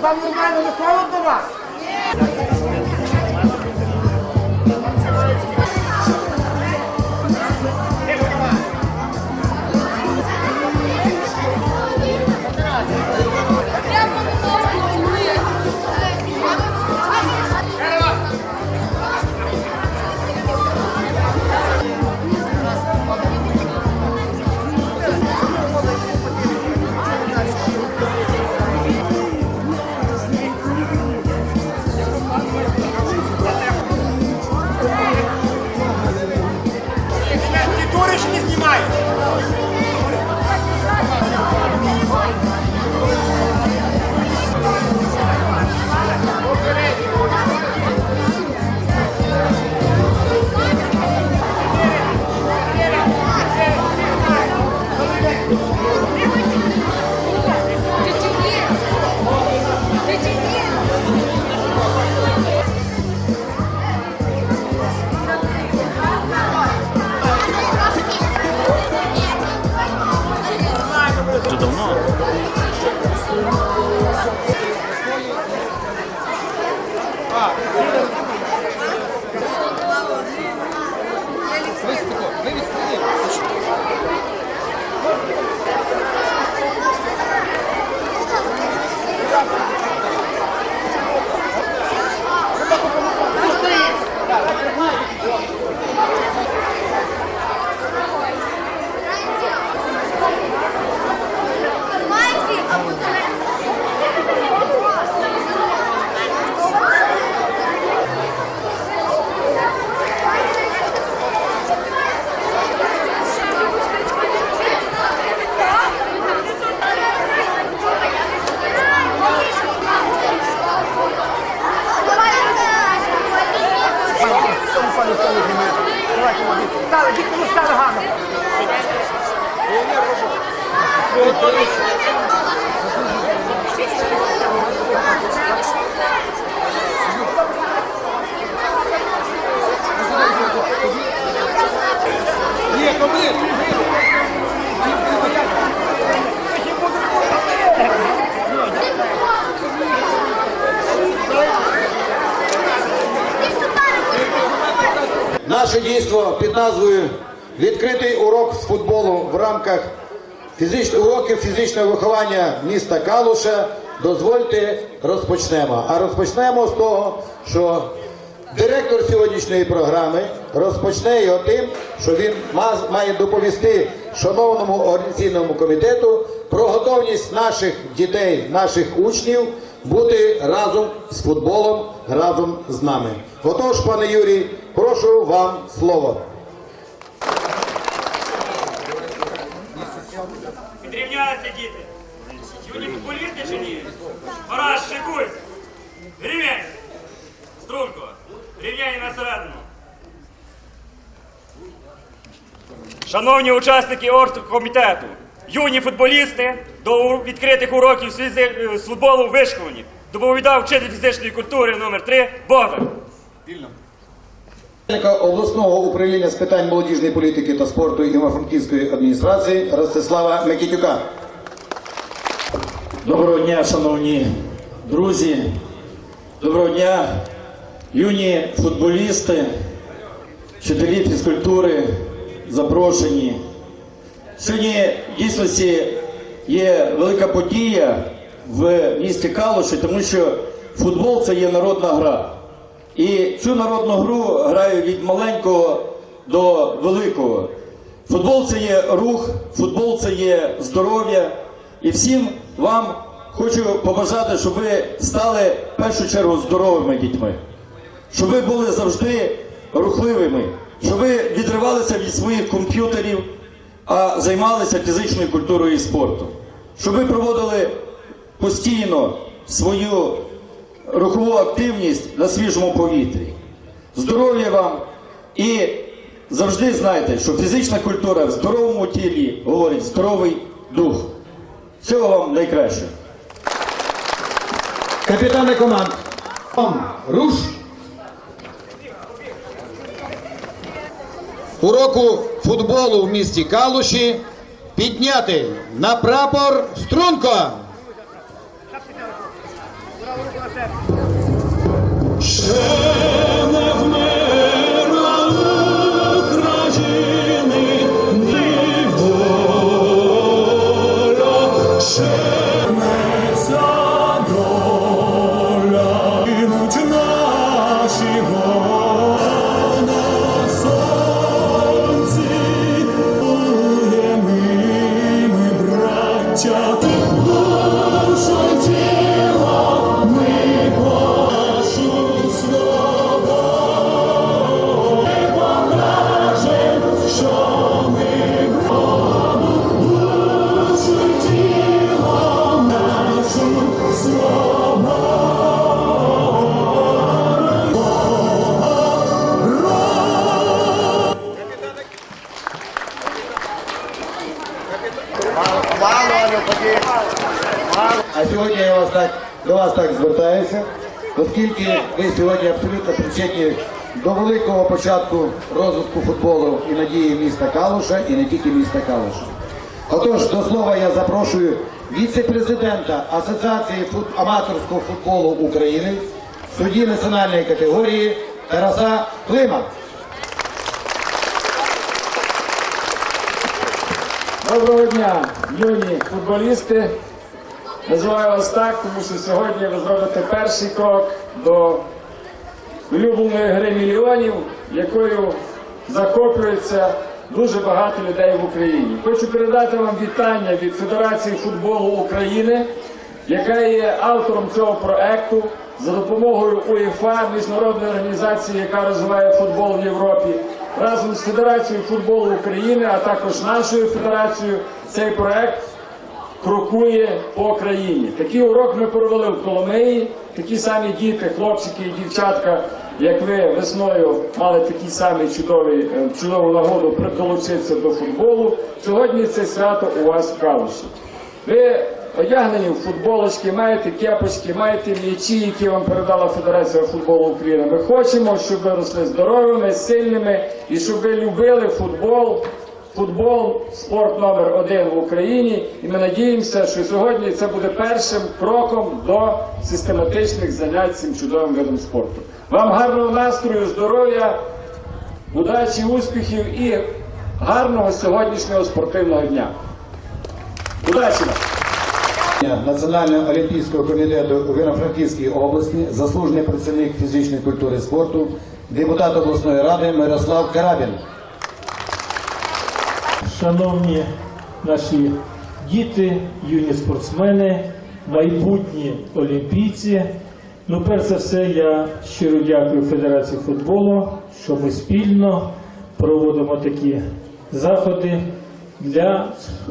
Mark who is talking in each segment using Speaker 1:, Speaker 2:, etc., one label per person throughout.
Speaker 1: Вам нормально не холодно вас?
Speaker 2: Дійство під назвою Відкритий урок з футболу в рамках фізич... уроків фізичного виховання міста Калуша. Дозвольте розпочнемо. А розпочнемо з того, що директор сьогоднішньої програми розпочне його тим, що він має доповісти шановному організаційному комітету про готовність наших дітей, наших учнів бути разом з футболом, разом з нами. Отож, пане Юрій, прошу вам слово.
Speaker 3: Підрівнялися діти. Юні футболісти чи ні? Мараш, шикуйся. Рівняйся. Струнко, рівняй на середину. Шановні учасники оргкомітету, юні футболісти до відкритих уроків з футболу вишковані. Доповідав вчитель фізичної культури номер 3 Богдан.
Speaker 2: Обласного управління з питань молодіжної політики та спорту Івано-Франківської адміністрації Ростислава Микитюка.
Speaker 4: Доброго дня, шановні друзі. Доброго дня, юні футболісти, вчителі фізкультури, запрошені. Сьогодні в дійсності є велика подія в місті Калуші, тому що футбол це є народна гра. І цю народну гру граю від маленького до великого. Футбол це є рух, футбол це є здоров'я. І всім вам хочу побажати, щоб ви стали в першу чергу здоровими дітьми, щоб ви були завжди рухливими, щоб ви відривалися від своїх комп'ютерів, а займалися фізичною культурою і спортом, щоб ви проводили постійно свою рухову активність на свіжому повітрі. Здоров'я вам і завжди знайте, що фізична культура в здоровому тілі говорить здоровий дух. Всього вам найкраще.
Speaker 2: Капітани команд. Руш. Уроку футболу в місті Калуші підняти на прапор струнко. Оскільки ви сьогодні абсолютно причетні до великого початку розвитку футболу і надії міста Калуша, і не тільки міста Калуша. Отож, до слова я запрошую віце-президента Асоціації аматорського футболу України, судді національної категорії Тараса Клима.
Speaker 5: Доброго дня, юні футболісти. Називаю вас так, тому що сьогодні ви зробите перший крок до улюбленої гри мільйонів, якою захоплюється дуже багато людей в Україні. Хочу передати вам вітання від Федерації футболу України, яка є автором цього проекту за допомогою УЄФА, міжнародної організації, яка розвиває футбол в Європі. Разом з Федерацією футболу України, а також нашою федерацією, цей проект крокує по країні. Такий урок ми провели в Коломиї. Такі самі діти, хлопчики і дівчатка, як ви весною мали такі самі чудові, е, чудову нагоду при- долучитися до футболу. Сьогодні це свято у вас в Калуші. Ви одягнені в футболочки, маєте кепочки, маєте м'ячі, які вам передала Федерація футболу України. Ми хочемо, щоб ви росли здоровими, сильними і щоб ви любили футбол. Футбол спорт номер один в Україні, і ми надіємося, що сьогодні це буде першим кроком до систематичних занять цим чудовим видом спорту. Вам гарного настрою, здоров'я, удачі, успіхів і гарного сьогоднішнього спортивного дня. Удачі!
Speaker 2: Національного олімпійського комітету у Івано-Франківській області, заслужений працівник фізичної культури і спорту, депутат обласної ради Мирослав Карабін.
Speaker 6: Шановні наші діти, юні спортсмени, майбутні олімпійці. Ну, перш за все, я щиро дякую Федерації футболу, що ми спільно проводимо такі заходи для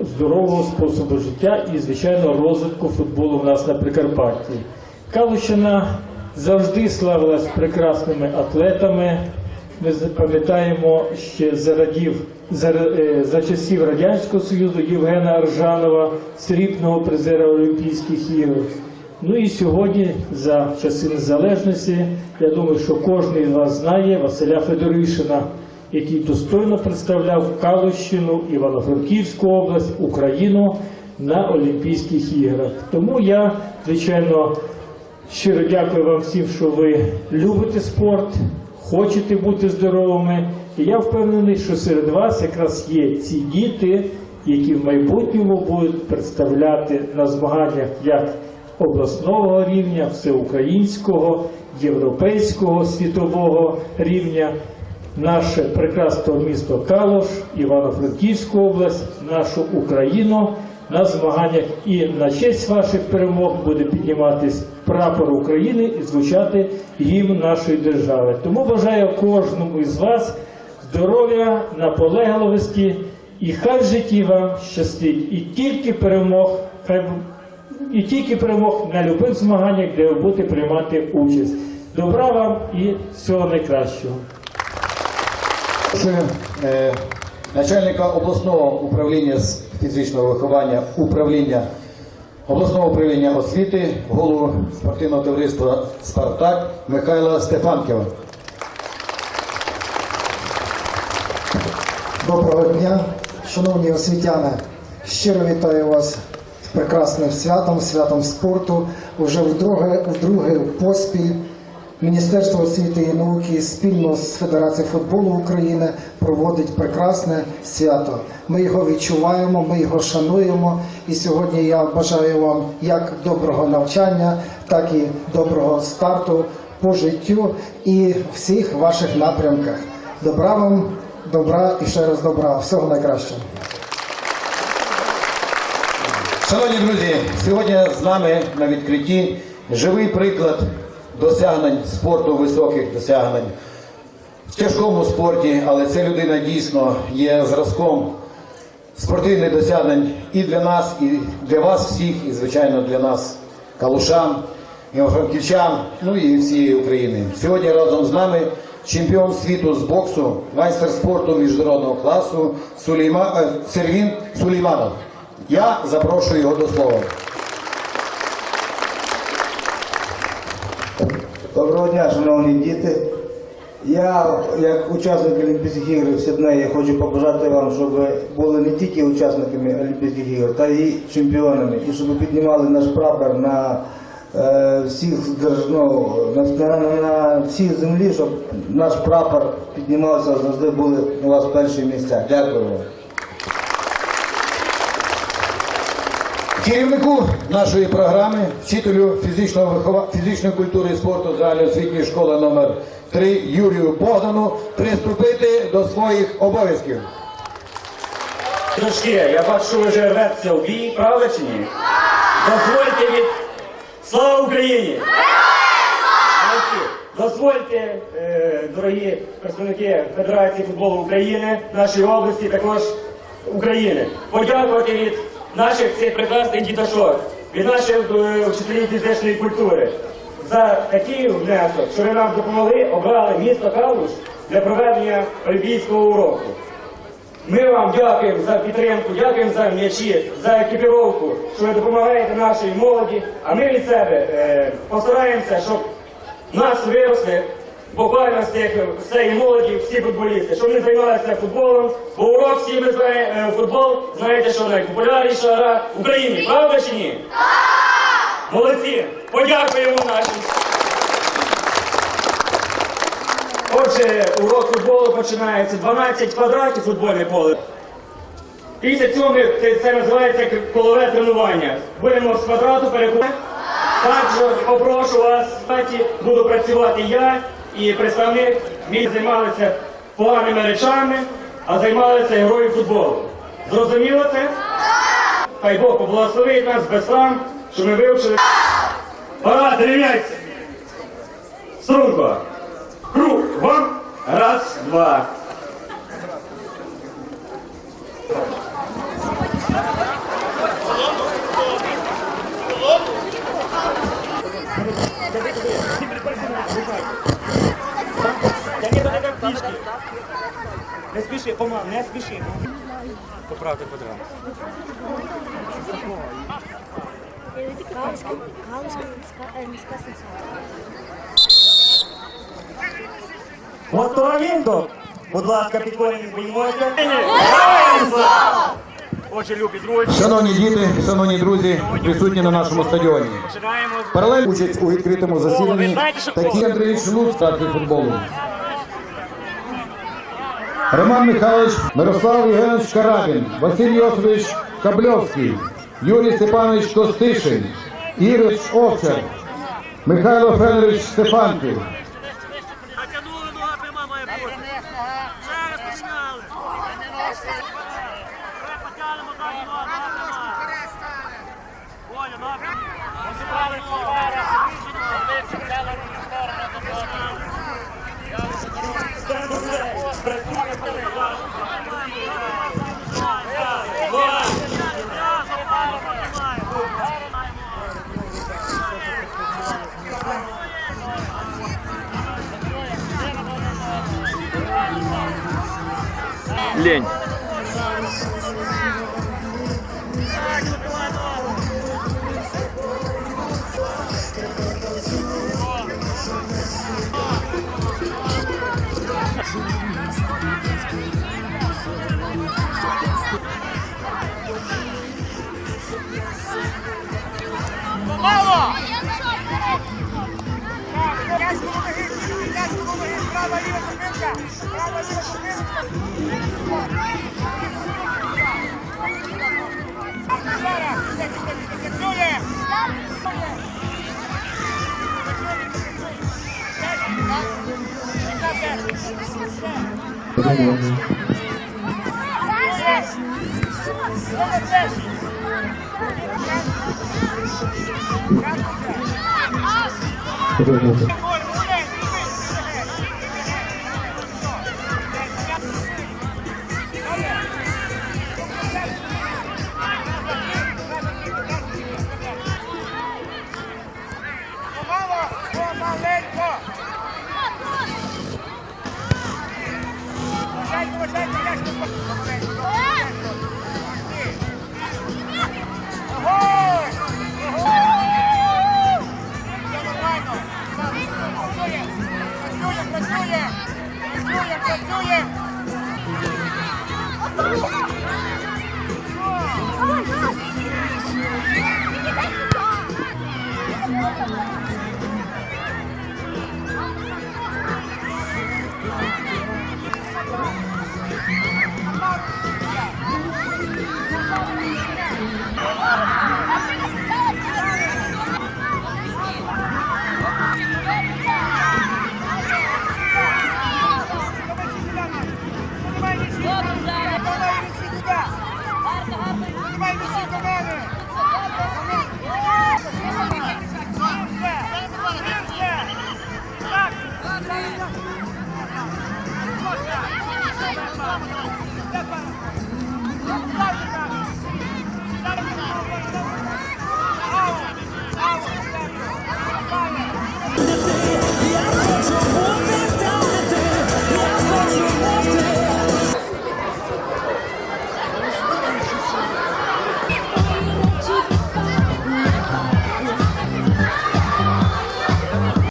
Speaker 6: здорового способу життя і, звичайно, розвитку футболу в нас на Прикарпатті. Калущина завжди славилась прекрасними атлетами. Ми пам'ятаємо ще за радів за, е, за часів Радянського Союзу Євгена Аржанова, срібного призера Олімпійських ігор. Ну і сьогодні, за часи незалежності, я думаю, що кожен із вас знає Василя Федоришина, який достойно представляв Калущину, Івано-Франківську область, Україну на Олімпійських іграх. Тому я, звичайно, Щиро дякую вам всім, що ви любите спорт, хочете бути здоровими. І я впевнений, що серед вас якраз є ці діти, які в майбутньому будуть представляти на змаганнях як обласного рівня, всеукраїнського, європейського, світового рівня. Наше прекрасне місто Калуш, Івано-Франківську область, нашу Україну на змаганнях і на честь ваших перемог буде підніматись прапор України і звучати гімн нашої держави. Тому бажаю кожному із вас здоров'я, наполегливості і хай в житті вам щастить. І тільки перемог, хай і тільки перемог на любих змаганнях, де ви будете приймати участь. Добра вам і всього найкращого.
Speaker 2: Е, начальника обласного управління з фізичного виховання, управління обласного управління освіти, голову спортивного товариства Спартак Михайла Стефанківа.
Speaker 7: Доброго дня, шановні освітяни. Щиро вітаю вас з прекрасним святом, святом спорту. Уже вдруге, вдруге поспіль Міністерство освіти і науки спільно з Федерацією футболу України проводить прекрасне свято. Ми його відчуваємо, ми його шануємо. І сьогодні я бажаю вам як доброго навчання, так і доброго старту по життю і всіх ваших напрямках. Добра вам, добра і ще раз добра. Всього найкращого.
Speaker 2: Шановні друзі, сьогодні з нами на відкритті живий приклад досягнень спорту, високих досягнень в тяжкому спорті, але ця людина дійсно є зразком спортивних досягнень і для нас, і для вас всіх, і звичайно для нас, калушан, івано-франківчан, ну і всієї України. Сьогодні разом з нами чемпіон світу з боксу, майстер спорту міжнародного класу Сулейма, е, Сервін Сулейманов. Я запрошую його до слова.
Speaker 8: Доброго дня, шановні діти. Я, як учасник Олімпійських ігор в Сіднеї, хочу побажати вам, щоб були не тільки учасниками Олімпійських ігор, та й чемпіонами, і щоб піднімали наш прапор на е, всіх ну, на, на, на всій землі, щоб наш прапор піднімався, завжди були у вас перші місця. Дякую вам.
Speaker 2: Керівнику нашої програми, вчителю фізичного вихова... фізичної культури і спорту загальноосвітньої школи номер 3 Юрію Богдану приступити до своїх обов'язків.
Speaker 3: Дружки, я бачу, що ви вже рветеся в бій, правда чи ні? Дозвольте від... Слава Україні! Дозвольте, е, дорогі представники Федерації футболу України, нашої області, також України, подякувати від наших цих прекрасних діточок, від наших е, вчителів фізичної культури за такий внесок, що ви нам допомогли, обрали місто Калуш для проведення олімпійського уроку. Ми вам дякуємо за підтримку, дякуємо за м'ячі, за екіпіровку, що ви допомагаєте нашій молоді. А ми від себе е, постараємося, щоб нас виросли буквально з цих молоді всі футболісти, щоб вони займалися футболом, бо урок всі ми знаємо е, футбол, знаєте, що найпопулярніша гра в Україні, правда чи ні? Так! Молодці! Подякуємо нашим. Отже, урок футболу починається 12 квадратів футбольне поле. Після цього це, називається колове тренування. Будемо з квадрату переходити. Також попрошу вас, кстати, буду працювати я і представник. мій займалися поганими речами, а займалися грою футболу. Зрозуміло це? Хай Бог поблагословить нас без сам, що ми вивчили. Пора, рівняйся! Струнко! Круг вам. Раз, два. Не спіши, помал, не спіши. Поправте квадрат.
Speaker 9: Міська, сенсація.
Speaker 3: Готові? Будь ласка, підходимо, піднімося. Героям! Отже, любі друзі,
Speaker 2: Шановні діти, шановні друзі, присутні на нашому стадіоні.
Speaker 3: починаємо.
Speaker 2: Паралель участь у відкритому засіданні такий
Speaker 3: коло?
Speaker 2: Андрійович Луц, футболу. Роман Михайлович, Мирослав Євгенович Карабін, Василь Йосович Кабльовський, Юрій Степанович Костишин, Ірич Овчар, Михайло Федорович Стефанків.
Speaker 3: Лень.
Speaker 1: Мало! Права ліва зупинка, права ліва зупинка. Зараз, працює. Помало,